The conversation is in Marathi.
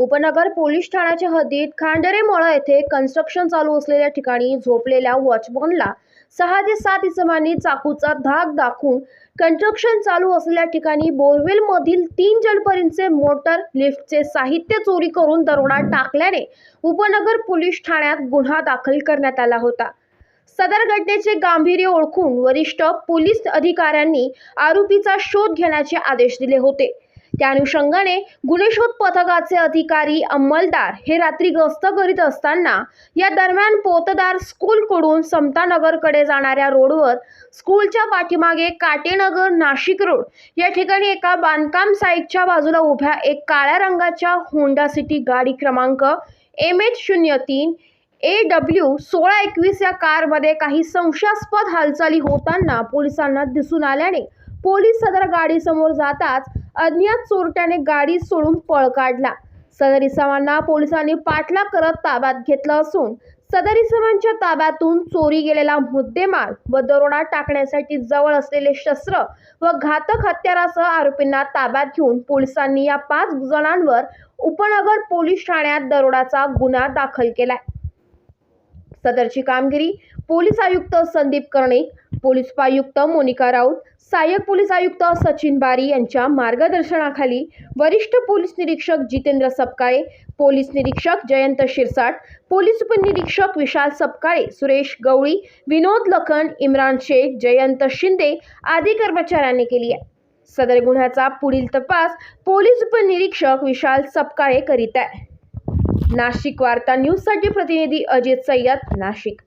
उपनगर पोलीस ठाण्याच्या हद्दीत खांडेरे मळा येथे कन्स्ट्रक्शन चालू असलेल्या ठिकाणी झोपलेल्या वॉचमनला सहा ते सात इसमांनी चाकूचा धाक दाखवून कन्स्ट्रक्शन चालू असलेल्या ठिकाणी बोरवेलमधील तीन जलपरींचे मोटर लिफ्टचे साहित्य चोरी करून दरोडा टाकल्याने उपनगर पोलीस ठाण्यात गुन्हा दाखल करण्यात आला होता. सदर घटनेचे गांभीर्य ओळखून वरिष्ठ पोलीस अधिकाऱ्यांनी आरोपीचा शोध घेण्याचे आदेश दिले होते. त्या अनुषंगाने गुन्हेशोध पथकाचे अधिकारी अंमलदार हे रात्री गस्त करीत असताना या दरम्यान पोतदार स्कूलकडून समतानगरकडे जाणाऱ्या रोडवर स्कूलच्या पाठीमागे काटेनगर नाशिक रोड या ठिकाणी एका बांधकाम साईटच्या बाजूला उभ्या एक काळ्या रंगाच्या होंडा सिटी गाडी क्रमांक एम एच शून्य तीन ए डब्ल्यू सोळा एकवीस या कारमध्ये काही संशयास्पद हालचाली होताना पोलिसांना दिसून आल्याने पोलीस सदर गाडीसमोर जाताच अज्ञात चोरट्याने गाडी सोडून पळ काढला. सदर इसमांना पोलिसांनी पाठलाग करत ताब्यात घेतलं असून सदर इसमांच्या ताब्यातून चोरी गेलेला मुद्देमाल व दरोडा टाकण्यासाठी जवळ असलेले शस्त्र व घातक हत्यारासह आरोपींना ताब्यात घेऊन पोलिसांनी या पाच जणांवर उपनगर पोलीस ठाण्यात दरोडाचा गुन्हा दाखल केलाय. सदरची कामगिरी पोलीस आयुक्त संदीप कर्णिक पोलीस उपायुक्त मोनिका राऊत सहाय्यक पोलीस आयुक्त सचिन बारी यांच्या मार्गदर्शनाखाली वरिष्ठ पोलीस निरीक्षक जितेंद्र सपकाळे पोलीस निरीक्षक जयंत शिरसाट पोलीस उपनिरीक्षक विशाल सपकाळे सुरेश गवळी विनोद लखन इम्रान शेख जयंत शिंदे आदी कर्मचाऱ्यांनी केली आहे. सदर गुन्ह्याचा पुढील तपास पोलीस उपनिरीक्षक विशाल सपकाळे करीत आहे. नाशिक वार्ता न्यूजसाठी प्रतिनिधी अजित सय्यद नाशिक.